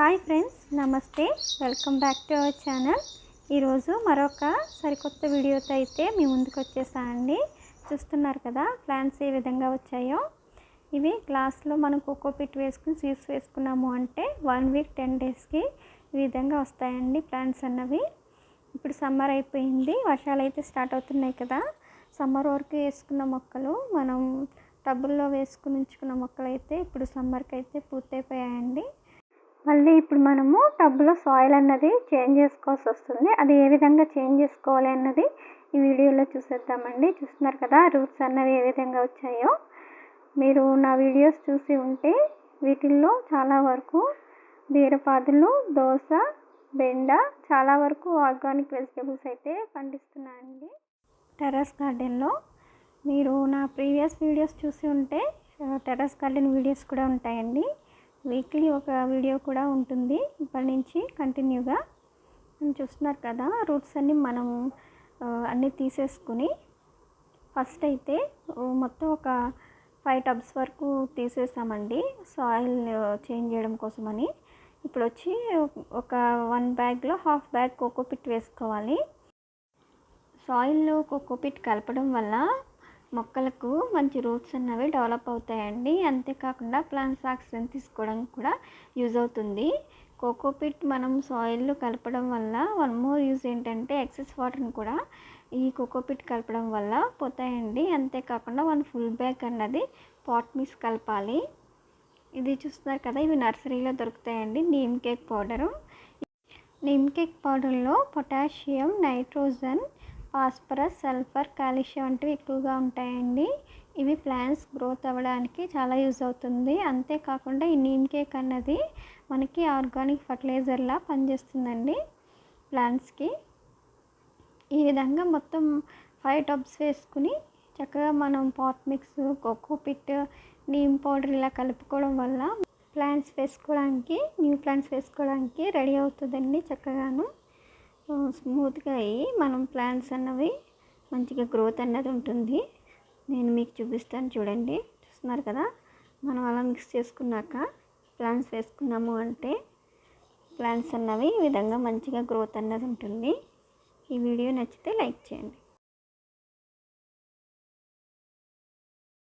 Hi friends నమస్తే. Welcome back to our channel. ఈరోజు మరొక సరికొత్త వీడియోతో అయితే మీ ముందుకు వచ్చేసానండి చూస్తున్నారు కదా ప్లాన్స్ ఏ విధంగా వచ్చాయో. ఇవి గ్లాస్లో మనం కోకోపిట్ వేసుకుని సీడ్స్ వేసుకున్నాము అంటే వన్ వీక్ టెన్ డేస్కి ఈ విధంగా వస్తాయండి ప్లాంట్స్ అన్నవి. ఇప్పుడు సమ్మర్ అయిపోయింది వర్షాలు అయితే స్టార్ట్ అవుతున్నాయి కదా. సమ్మర్ వరకు వేసుకున్న మొక్కలు మనం టబ్బుల్లో వేసుకుని ఉంచుకున్న మొక్కలు అయితే ఇప్పుడు సమ్మర్కి అయితే పూర్తయిపోయాయండి. మళ్ళీ ఇప్పుడు మనము టబ్లో సాయిల్ అన్నది చేంజ్ చేసుకోవాల్సి వస్తుంది. అది ఏ విధంగా చేంజ్ చేసుకోవాలి అన్నది ఈ వీడియోలో చూసేద్దామండి. చూస్తున్నారు కదా రూట్స్ అన్నవి ఏ విధంగా వచ్చాయో. మీరు నా వీడియోస్ చూసి ఉంటే వీటిల్లో చాలా వరకు బీరపాదులు దోస బెండ చాలా వరకు ఆర్గానిక్ వెజిటేబుల్స్ అయితే పండిస్తున్నానండి. టెర్రస్ గార్డెన్లో మీరు నా ప్రీవియస్ వీడియోస్ చూసి ఉంటే టెర్రస్ గార్డెన్ వీడియోస్ కూడా ఉంటాయండి. వీక్లీ ఒక వీడియో కూడా ఉంటుంది. ఇప్పటి నుంచి కంటిన్యూగా. చూస్తున్నారు కదా రూట్స్ అన్ని మనం అన్నీ తీసేసుకుని ఫస్ట్ అయితే మొత్తం ఒక ఫైవ్ టబ్స్ వరకు తీసేసామండి. సాయిల్ చేంజ్ చేయడం కోసమని. ఇప్పుడు వచ్చి ఒక వన్ బ్యాగ్లో హాఫ్ బ్యాగ్ కోకోపిట్ వేసుకోవాలి. సాయిల్లో కోకోపిట్ కలపడం వల్ల మొక్కలకు మంచి రూట్స్ అన్నవి డెవలప్ అవుతాయండి. అంతేకాకుండా ప్లాంట్స్ ఆక్సిజన్ తీసుకోవడానికి కూడా యూజ్ అవుతుంది. కోకోపిట్ మనం సాయిల్లో కలపడం వల్ల వన్ మోర్ యూజ్ ఏంటంటే ఎక్సెస్ వాటర్ని కూడా ఈ కోకోపిట్ కలపడం వల్ల పోతాయండి. అంతేకాకుండా వన్ ఫుల్ బ్యాగ్ అన్నది పాట్ మిస్ కలపాలి. ఇది చూస్తున్నారు కదా ఇవి నర్సరీలో దొరుకుతాయండి. Neem cake powder. Neem cake పౌడర్లో potassium nitrogen phosphorus sulphur calcium వంటివి ఎక్కువగా ఉంటాయండి. ఇవి ప్లాంట్స్ గ్రోత్ అవ్వడానికి చాలా యూజ్ అవుతుంది. అంతేకాకుండా ఈ నీమ్ కేక్ అన్నది మనకి ఆర్గానిక్ ఫర్టిలైజర్లా పనిచేస్తుందండి ప్లాంట్స్కి. ఈ విధంగా మొత్తం ఫైవ్ టబ్స్ వేసుకుని చక్కగా మనం pot mix cocopeat neem powder ఇలా కలుపుకోవడం వల్ల ప్లాంట్స్ వేసుకోవడానికి న్యూ ప్లాంట్స్ వేసుకోవడానికి రెడీ అవుతుందండి చక్కగాను. స్మూత్గా అయ్యి మనం ప్లాంట్స్ అన్నవి మంచిగా గ్రోత్ అన్నది ఉంటుంది. నేను మీకు చూపిస్తాను చూడండి. చూస్తున్నారు కదా? మనం అలా మిక్స్ చేసుకున్నాక ప్లాంట్స్ వేసుకున్నాము అంటే ప్లాంట్స్ అన్నవి ఈ విధంగా మంచిగా గ్రోత్ అన్నది ఉంటుంది. ఈ వీడియో నచ్చితే లైక్ చేయండి.